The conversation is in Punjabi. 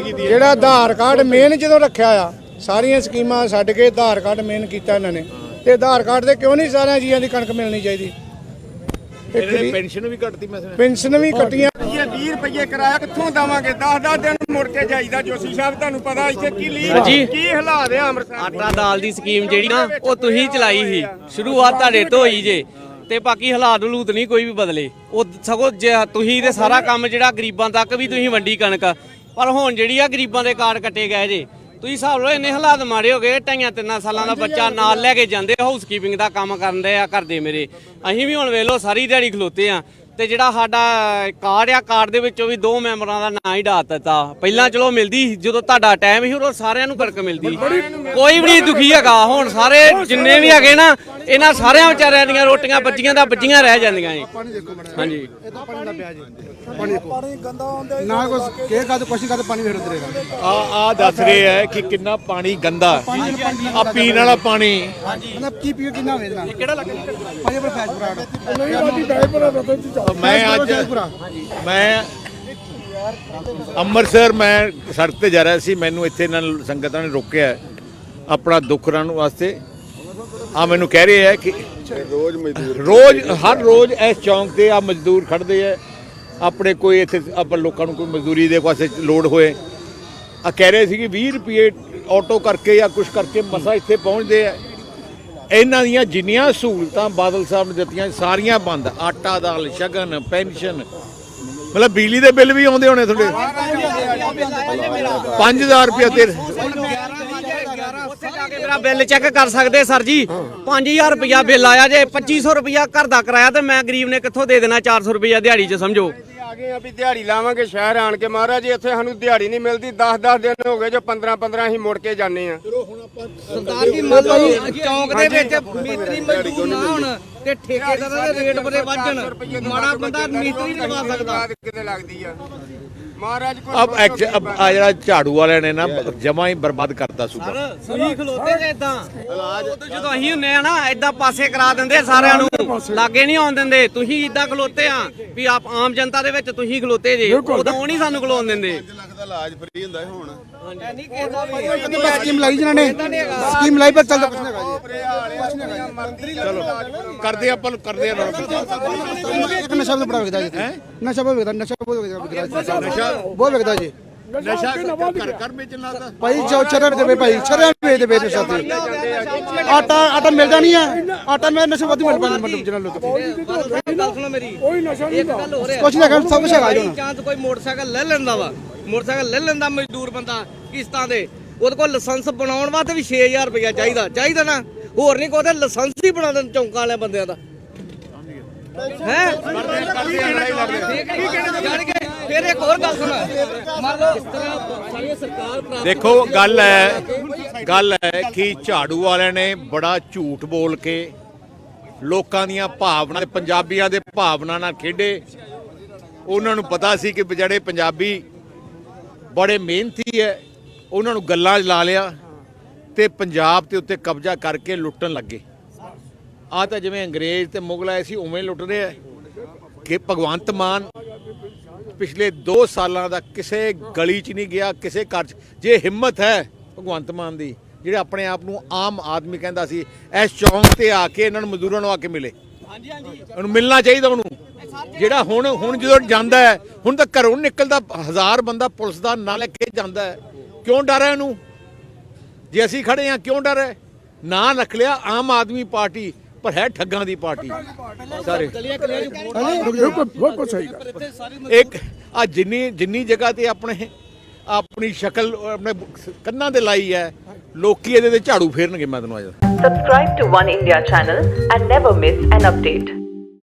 ਕੀਤੀ ਹੈ। ਜਿਹੜਾ ਆਧਾਰ ਕਾਰਡ ਮੇਨ ਜਦੋਂ ਰੱਖਿਆ ਆ ਸਾਰੀਆਂ ਸਕੀਮਾਂ ਛੱਡ ਕੇ ਆਧਾਰ ਕਾਰਡ ਮੇਨ ਕੀਤਾ ਇਹਨਾਂ ਨੇ। ਤੇ ਆਧਾਰ ਕਾਰਡ ਤੇ ਕਿਉਂ ਨਹੀਂ ਸਾਰਿਆਂ ਜੀਆਂ ਦੀ ਕਣਕ ਮਿਲਣੀ ਚਾਹੀਦੀ? ਇਹਨਾਂ ਨੇ ਪੈਨਸ਼ਨ ਵੀ ਕੱਟਤੀ ਮੈਂ ਸੁਣਿਆ। ਪੈਨਸ਼ਨ ਵੀ ਕੱਟੀਆਂ ਇਹ 20 ਰੁਪਏ ਕਿਰਾਇਆ ਕਿੱਥੋਂ ਦਵਾਂਗੇ? 10-10 ਦਿਨ ਮੁੜ ਕੇ ਜਾਈਦਾ ਜੋਸ਼ੀ ਸਾਹਿਬ ਤੁਹਾਨੂੰ ਪਤਾ ਇੱਥੇ ਕੀ ਲੀ। ਕੀ ਹਾਲਾਤ ਆ ਅੰਮ੍ਰਿਤਸਰ ਆਟਾ ਦਾਲ ਦੀ ਸਕੀਮ ਜਿਹੜੀ ਨਾ ਉਹ ਤੁਸੀਂ ਚਲਾਈ ਸੀ। ਸ਼ੁਰੂਆਤ ਤੁਹਾਡੇ ਤੋਂ ਹੋਈ ਜੇ। ਤੇ ਬਾਕੀ ਹਾਲਾਤ ਹਲੂਤ ਨਹੀਂ ਕੋਈ ਵੀ ਬਦਲੇ। ਉਹ ਸਗੋਂ ਜੇ ਤੁਸੀਂ ਤੇ ਸਾਰਾ ਕੰਮ ਜਿਹੜਾ ਗਰੀਬਾਂ ਤੱਕ ਵੀ ਤੁਸੀਂ ਵੰਡੀ ਕਣਕ ਪਰ ਹੁਣ ਜਿਹੜੀ ਆ ਗਰੀਬਾਂ ਦੇ ਕਾਰਡ ਕੱਟੇ ਗਏ ਜੇ ਤੁਸੀਂ ਹਿਸਾਬ ਲਓ ਇੰਨੇ ਹਾਲਾਤ ਮਾੜੇ ਹੋ ਗਏ ਢਾਈਆਂ ਤਿੰਨਾਂ ਸਾਲਾਂ ਦਾ ਬੱਚਾ ਨਾਲ ਲੈ ਕੇ ਜਾਂਦੇ ਹਾਊਸਕੀਪਿੰਗ ਦਾ ਕੰਮ ਕਰਦੇ ਆ ਕਰਦੇ ਮੇਰੇ। ਅਸੀਂ ਵੀ ਹੁਣ ਵੇਖ ਲਓ ਸਾਰੀ ਦਿਹਾੜੀ ਖਲੋਤੇ ਆ। ਤੇ ਜਿਹੜਾ ਸਾਡਾ ਕਾਰਡ ਆ ਕਾਰਡ ਦੇ ਵਿੱਚੋਂ ਵੀ ਦੋ ਮੈਂਬਰਾਂ ਦਾ ਨਾਂ ਹੀ ਡਾ ਦਿੱਤਾ। ਪਹਿਲਾਂ ਚਲੋ ਮਿਲਦੀ ਜਦੋਂ ਤੁਹਾਡਾ ਟਾਈਮ ਸੀ ਉਦੋਂ ਸਾਰਿਆਂ ਨੂੰ ਕਣਕ ਮਿਲਦੀ ਕੋਈ ਵੀ ਨਹੀਂ ਦੁਖੀ ਹੈਗਾ। ਹੁਣ ਸਾਰੇ ਜਿੰਨੇ ਵੀ ਹੈਗੇ ਨਾ ਇਹਨਾਂ ਸਾਰਿਆਂ ਵਿਚਾਰਿਆਂ ਦੀਆਂ ਰੋਟੀਆਂ ਬੱਚੀਆਂ ਦਾ ਬੱਚੀਆਂ ਰਹਿ ਜਾਂਦੀਆਂ ਜੀ। ਹਾਂਜੀ। ਨਾ ਕੁਛ ਕੇ ਕਦ ਕੁਛ ਕਦ ਪਾਣੀ ਵੇਖ ਉਤਰੇਗਾ ਆ ਆ ਦੱਸ ਰਹੇ ਹੈ ਕਿ ਕਿੰਨਾ ਪਾਣੀ ਗੰਦਾ ਆ ਪੀਣ ਵਾਲਾ ਪਾਣੀ। ਮਤਲਬ ਕੀ ਪੀਓ ਕਿੰਨਾ ਵੇਚਣਾ? ਕਿਹੜਾ ਲੱਗ ਭਾਈ ਪਰ ਫੈਸ ਬਰਾੜ ਮੈਂ ਅੱਜ ਮੈਂ ਅੰਮ੍ਰਿਤਸਰ ਮੈਂ ਸੜਕ ਤੇ ਜਾ ਰਿਹਾ ਸੀ ਮੈਨੂੰ ਇੱਥੇ ਇਹਨਾਂ ਸੰਗਤਾਂ ਨੇ ਰੋਕਿਆ ਆਪਣਾ ਦੁੱਖ ਰਹਿਣ ਵਾਸਤੇ। ਆ ਮੈਨੂੰ ਕਹਿ ਰਹੇ ਹੈ ਕਿ ਰੋਜ਼ ਮਜ਼ਦੂਰ ਰੋਜ਼ ਹਰ ਰੋਜ਼ ਇਸ ਚੌਂਕ ਤੇ ਆ ਮਜ਼ਦੂਰ ਖੜਦੇ ਆ ਆਪਣੇ ਕੋਈ ਇੱਥੇ ਆਪਾਂ ਲੋਕਾਂ ਨੂੰ ਕੋਈ ਮਜ਼ਦੂਰੀ ਦੇ ਪਾਸੇ ਲੋਡ ਹੋਏ। ਆ ਕਹਿ ਰਹੇ ਸੀ ਕਿ 20 ਰੁਪਏ ਆਟੋ ਕਰਕੇ ਜਾਂ ਕੁਝ ਕਰਕੇ ਮਸਾ ਇੱਥੇ ਪਹੁੰਚਦੇ ਆ ਇਹਨਾਂ ਦੀਆਂ ਜਿੰਨੀਆਂ ਸਹੂਲਤਾਂ ਬਾਦਲ ਸਾਹਿਬ ਨੇ ਦਿੱਤੀਆਂ, ਸਾਰੀਆਂ ਬੰਦ। ਆਟਾ ਦਾਲ, ਸ਼ਗਨ, ਪੈਨਸ਼ਨ। ਮਤਲਬ ਬਿਜਲੀ ਦੇ ਬਿੱਲ ਵੀ ਆਉਂਦੇ ਹੋਣੇ ਤੁਹਾਡੇ? 5000 ਰੁਪਏ ਤੇ ਉੱਥੇ ਮੇਰਾ ਬਿੱਲ ਚੈੱਕ ਕਰ ਸਕਦੇ ਸਰ ਜੀ। 5000 ਰੁਪਇਆ ਬਿੱਲ ਆਇਆ ਜੇ 2500 ਰੁਪਇਆ ਘਰ ਦਾ ਕਰਾਇਆ ਤੇ ਮੈਂ ਗਰੀਬ ਨੇ ਕਿੱਥੋਂ ਦੇ ਦੇਣਾ 400 ਰੁਪਇਆ ਦਿਹਾੜੀ 'ਚ, ਸਮਝੋ। ਗਏ ਆ ਵੀ ਦਿਹਾੜੀ ਲਾਵਾਂਗੇ ਸ਼ਹਿਰ ਆਣ ਕੇ। ਮਹਾਰਾਜ ਜੀ ਇੱਥੇ ਸਾਨੂੰ ਦਿਹਾੜੀ ਨਹੀਂ ਮਿਲਦੀ। 10-10 ਦਿਨ ਹੋ ਗਏ ਜੋ 15-15 ਅਸੀਂ ਮੁੜ ਕੇ ਜਾਂਦੇ ਆ ਸਰਦਾਰ ਜੀ ਮੰਨ ਲਓ ਚੌਂਕ ਦੇ ਵਿੱਚ ਮਿਸਤਰੀ ਮਜ਼ਦੂਰ ਨਾ ਹੋਣ ਤੇ ਠੇਕੇਦਾਰਾਂ ਦੇ ਰੇਟ ਬੜੇ ਵੱਧਣ ਮਾੜਾ ਬੰਦਾ ਮਿਸਤਰੀ ਨਹੀਂ ਲਵਾ ਸਕਦਾ। ਕਿਤੇ ਲੱਗਦੀ ਆ। ਮਹਾਰਾਜ ਅਬ ਐਕਚ ਅਬ ਆ ਜਿਹੜਾ ਝਾੜੂ ਵਾਲਿਆਂ ਨੇ ਨਾ ਜਮਾ ਹੀ ਬਰਬਾਦ ਕਰਤਾ ਸੂਬਾ। ਤੁਸੀਂ ਖਲੋਤੇ ਜੇ ਇਦਾਂ? ਜਦੋਂ ਅਸੀਂ ਹੁੰਨੇ ਆ ਨਾ ਇਦਾਂ ਪਾਸੇ ਕਰਾ ਦਿੰਦੇ ਸਾਰਿਆਂ ਨੂੰ। ਲਾਗੇ ਨਹੀਂ ਆਉਣ ਦਿੰਦੇ। ਤੁਸੀਂ ਇਦਾਂ ਖਲੋਤੇ ਆ ਵੀ ਆਪ ਆਮ ਜਨਤਾ ਦੇ ਵਿੱਚ ਤੁਸੀਂ ਖਲੋਤੇ ਜੇ। ਉਦੋਂ ਨਹੀਂ ਸਾਨੂੰ ਖਲੋਣ ਦਿੰਦੇ। ਸਕੀਮ ਲਾਈ ਜਿਨ੍ਹਾਂ ਨੇ ਸਕੀਮ ਲਾਈ ਪਰ ਚੱਲਦਾ ਕੁਛ ਨਹੀਂ ਹੈਗਾ ਜੀ। ਕਰਦੇ ਆਪਾਂ ਨੂੰ ਕਰਦੇ ਆ ਇੱਕ ਨਸ਼ਾ ਵੀ ਬੜਾ ਵਿਕਦਾ ਜੀ। ਨਸ਼ਾ ਬਹੁਤ ਵਿਕਦਾ ਨਸ਼ਾ ਬਹੁਤ ਵਿਕਦਾ ਨਸ਼ਾ? ਬਹੁਤ ਵਿਕਦਾ ਜੀ। ਨਸ਼ਾ ਘਰ ਘਰ ਵੇਚਣ ਲੱਗਦਾ ਭਾਈ ਚਰੇ ਦੇ ਭਾਈ ਚਰੇ ਵੇਚ ਦੇ ਨਸ਼ਾ ਤੇ। ਆਟਾ ਆਟਾ ਮਿਲਦਾ ਨਹੀਂ ਆ। ਆਟਾ ਮੈਂ ਨਸ਼ਾ ਵਾਧੂ ਮਿਲ ਪੈਂਦਾ ਮਤਲਬ ਜਿਹਨਾਂ ਲੋਕ ਗੱਲ ਸੁਣੋ ਮੇਰੀ ਇੱਕ ਗੱਲ ਹੋ। ਰਿਹਾ ਕੁਛ ਨਹੀਂ ਹੈਗਾ ਸਭ ਕੁਛ ਹੈਗਾ ਜੀ ਹੁਣ। ਚਾਂਸ ਕੋਈ ਮੋਟਰਸਾਈਕਲ ਲੈ ਲੈਂਦਾ ਵਾ। ਮੋਟਰਸਾਈਕਲ ਲੈ ਲੈਂਦਾ ਮਜ਼ਦੂਰ ਬੰਦਾ ਕਿਸ਼ਤਾਂ ਦੇ। ਉਹਦੇ ਕੋਲ ਲਾਇਸੈਂਸ ਬਣਾਉਣ ਵਾਸਤੇ ਵੀ 6000 ਰੁਪਇਆ ਚਾਹੀਦਾ। ਚਾਹੀਦਾ ਨਾ। ਹੋਰ ਨਹੀਂ ਕੋਈ ਲਾਇਸੈਂਸ ਹੀ ਬਣਾ ਦੇਣ ਚੌਂਕਾਂ ਵਾਲੇ ਬੰਦਿਆਂ ਦਾ। ਹੈ? ਜਾਣ ਕੇ ਫਿਰ ਇੱਕ ਹੋਰ ਗੱਲ ਸੁਣ। ਮੰਨ ਲਓ ਇਸ ਤਰ੍ਹਾਂ ਸਾਰੀ ਸਰਕਾਰ ਪ੍ਰਾਪਤ ਦੇਖੋ ਗੱਲ ਹੈ ਗੱਲ ਹੈ ਕਿ ਝਾੜੂ ਵਾਲਿਆਂ ਨੇ ਬੜਾ ਝੂਠ ਬੋਲ ਕੇ ਲੋਕਾਂ ਦੀਆਂ ਭਾਵਨਾ ਪੰਜਾਬੀਆਂ ਦੇ ਭਾਵਨਾ ਨਾਲ ਖੇਡੇ। ਉਹਨਾਂ ਨੂੰ ਪਤਾ ਸੀ ਕਿ ਜਿਹੜੇ ਪੰਜਾਬੀ ਬੜੇ ਮਿਹਨਤੀ ਹੈ ਉਹਨਾਂ ਨੂੰ ਗੱਲਾਂ 'ਚ ਲਾ ਲਿਆ ਤੇ ਪੰਜਾਬ ਦੇ ਉੱਤੇ ਕਬਜ਼ਾ ਕਰਕੇ ਲੁੱਟਣ ਲੱਗੇ। ਆ ਤਾਂ ਜਿਵੇਂ ਅੰਗਰੇਜ਼ ਤੇ ਮੁਗਲ ਆਏ ਸੀ ਉਵੇਂ ਲੁੱਟ ਰਹੇ ਆ ਕਿ ਭਗਵੰਤ ਮਾਨ ਪਿਛਲੇ 2 ਸਾਲਾਂ ਦਾ ਕਿਸੇ ਗਲੀ 'ਚ ਨਹੀਂ ਗਿਆ ਕਿਸੇ ਘਰ 'ਚ। ਜੇ ਹਿੰਮਤ ਹੈ ਭਗਵੰਤ ਮਾਨ ਦੀ ਜਿਹੜੇ ਆਪਣੇ ਆਪ ਨੂੰ ਆਮ ਆਦਮੀ ਕਹਿੰਦਾ ਸੀ ਇਸ ਚੌਂਕ ਤੇ ਆ ਕੇ ਇਹਨਾਂ ਨੂੰ ਮਜ਼ਦੂਰਾਂ ਨੂੰ ਆ ਕੇ ਮਿਲੇ। ਹਾਂਜੀ ਹਾਂਜੀ। ਉਹਨੂੰ ਮਿਲਣਾ ਚਾਹੀਦਾ ਉਹਨੂੰ। ਜਿਹੜਾ ਹੁਣ ਹੁਣ ਜਦੋਂ ਜਾਂਦਾ ਹੈ, ਹੁਣ ਤਾਂ ਘਰੋਂ ਨਿਕਲਦਾ, ਹਜ਼ਾਰ ਬੰਦਾ ਪੁਲਿਸ ਦਾ ਨਾਲ ਲੈ ਕੇ ਜਾਂਦਾ ਹੈ। ਕਿਉਂ ਡਰ ਹੈ ਇਹਨੂੰ? ਜੇ ਅਸੀਂ ਖੜੇ ਆ ਕਿਉਂ ਡਰ ਹੈ? ਨਾਂ ਰੱਖ ਲਿਆ ਆਮ ਆਦਮੀ ਪਾਰਟੀ, ਪਰ ਹੈ ਠੱਗਾਂ ਦੀ ਪਾਰਟੀ। ਸਾਰੇ। ਇੱਕ, ਆ ਜਿੰਨੀ ਜਿੰਨੀ ਜਗ੍ਹਾ ਤੇ ਆਪਣੇ, ਆਪਣੀ ਸ਼ਕਲ, ਆਪਣੇ ਕੰਨਾਂ ਤੇ ਲਾਈ ਹੈ, ਲੋਕੀ ਇਹਦੇ ਤੇ ਝਾੜੂ ਫੇਰਨਗੇ, ਮੈਂ ਤੈਨੂੰ ਅੱਜ Subscribe to One India channel and never miss an update.